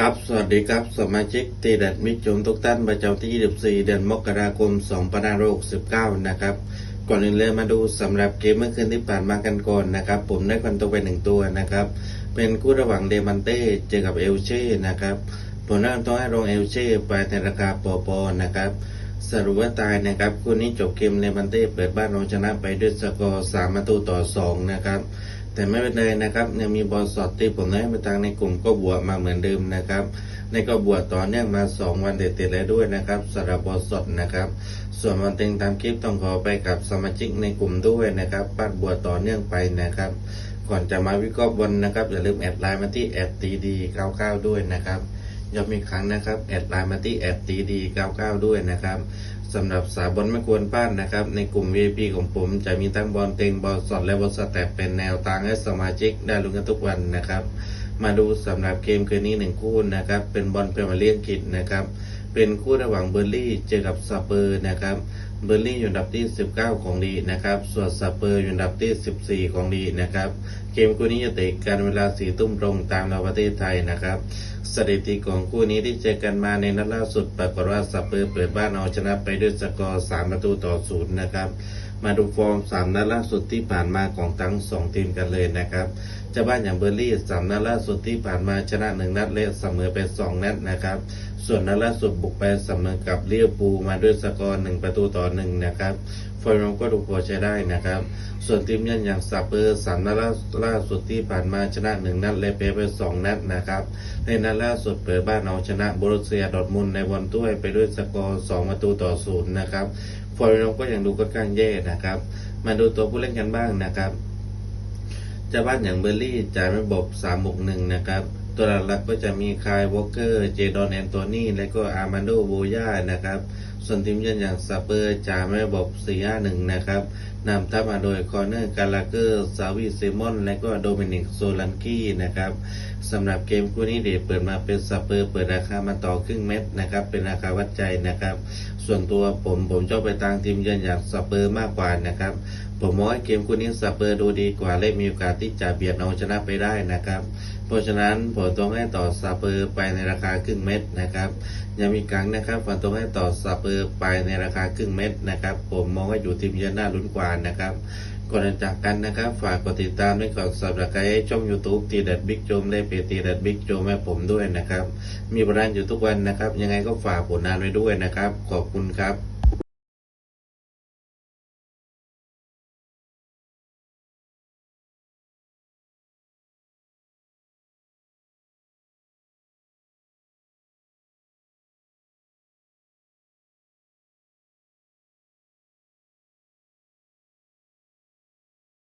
ครับ สวัสดีครับ สมาชิกตีแดดมิตรชมทุกท่านประจำที่ 24 เดือนมกราคม 2569 นะครับ ก่อนอื่นเลยมาดูสำหรับเกมเมื่อคืนที่ผ่านมากันก่อนนะครับ ผมได้ควันตัวไปหนึ่งตัวนะครับ เป็นคู่ระหว่างเดมันเต้เจอกับเอลเช่นะครับผมได้ต้องให้รองเอลเช่ไปในราคาปอปอนะครับ สรุปว่าตายนะครับ คู่นี้จบเกมเลมันเต้เปิดบ้านเราชนะไปด้วยสกอร์3ประตูต่อ 2 นะครับ แต่ไม่เป็นไรนะครับยังมีบอลสอดที่ผมได้ไปตังในกลุ่มก็บวกมาเหมือนเดิมนะครับในก็บวกต่อเนื่องมา 2 วันเด็ดๆแล้วด้วยนะครับสำหรับบอลสดนะครับ ส่วนวันเต็งตามคลิปต้องขอไปกับสมาชิกในกลุ่มด้วยนะครับปัดบวกต่อเนื่องไปนะครับ ก่อนจะมาวิเคราะห์บอลนะครับอย่าลืมแอดไลน์มาที่แอดตีดีเก้าด้วยนะครับ ย้ำอีกครั้งนะครับแอดไลน์มาที่แอดตีดี99ด้วยนะครับสำหรับสาบอลไม่ควรพลาดนะครับ ในกลุ่ม VIP ของผมจะมีทั้งบอลเต็งบอลสดและบอลสแตปเป็นแนวทางให้สมาชิกได้ลุ้นกันทุกวันนะครับ มาดูสำหรับเกมคืนนี้หนึ่งคู่นะครับ เป็นบอลเพรมาเลีกอังกิจนะครับ เป็นคู่ระหว่างเบอร์ลี่เจอกับสเปอร์นะครับเบอร์ลี่อยู่อันดับที่ 19 ของลีนะครับ ส่วนสเปอร์อยู่อันดับที่ 14 ของลีนะครับ เกมคู่นี้จะเตะกันเวลา4ทุ่มตรงตามเราประเทศไทยนะครับ สถิติของคู่นี้ที่เจอกันมาในนัดล่าสุดปรากฏว่าสเปอร์เปิดบ้านเอาชนะไปด้วยสกอร์ 3 ประตูต่อศูนย์นะครับ มาดูฟอร์ม 3 นัดล่าสุดที่ผ่านมาของทั้ง 2 ทีมกันเลยนะครับ เจ้าบ้านอย่างเบอร์ลี่สามนัดล่าสุดที่ผ่านมาชนะ1นัดและเสมอไป2นัดนะครับ ส่วนนัดล่าสุดบุกไปเสมอกับเลียวปูมาด้วยสกอร์1ประตูต่อ1นะครับฟอร์มก็ดูพอใช้ได้นะครับ ส่วนทีมยันอย่างสเปอร์สามนัดล่าสุดที่ผ่านมาชนะ1นัดและแพ้ไป2นัดนะครับ ในนัดล่าสุดเปิดบ้านเอาชนะบรุสเซียดอทมุนในวันถ้วยไปด้วยสกอร์2ประตูต่อ0นะครับฟอร์มก็ยังดูค่อนข้างแย่นะครับ มาดูตัวผู้เล่นกันบ้างนะครับ จะบ้านอย่างเบอร์รี่จ่ายระบบ 3 6 1 นะครับ ตัวหลักๆก็จะมีคายวอลเกอร์ เจดอนแอนโทนี และก็อาร์มานโดโบย่านะครับ ส่วนทีมเยือนอย่างสเปอร์จ่ายระบบ4 5 1 นะครับนำทัพมาโดยคอร์เนอร์กาลาเกอร์ซาวิเซมอน และก็โดมินิกโซลันกี้นะครับสำหรับเกมคู่นี้เดชเปิดมาเป็นสเปอร์เปิดราคามาต่อครึ่งเม็ดนะครับเป็นราคาวัดใจนะครับ ส่วนตัวผมผมชอบไปทางทีมเยือนอย่างสเปอร์มากกว่านะครับ ผมมองว่าเกมคู่นี้สเปอร์ดูดีกว่าและมีโอกาสที่จะเบียดเอาชนะไปได้นะครับ เพราะฉะนั้นผมต้องให้ต่อสเปอร์ไปในราคาครึ่งเม็ดนะครับยังมีครั้งนะครับผมต้องให้ต่อสเปอร์ไปในราคาครึ่งเม็ดนะครับ ผมมองว่าอยู่ทีมเยือนน่าลุ้นกว่านะครับก่อนจะจากกันนะครับ ฝากกดติดตามและกดสับสไครต์ช่อง YouTube ตีดัดบิ๊กโจมและเพจตีดัดบิ๊กโจมให้ผมด้วยนะครับ มีบรรดาอยู่ทุกวันนะครับ ยังไงก็ฝากผลงานไว้ด้วยนะครับ ขอบคุณครับ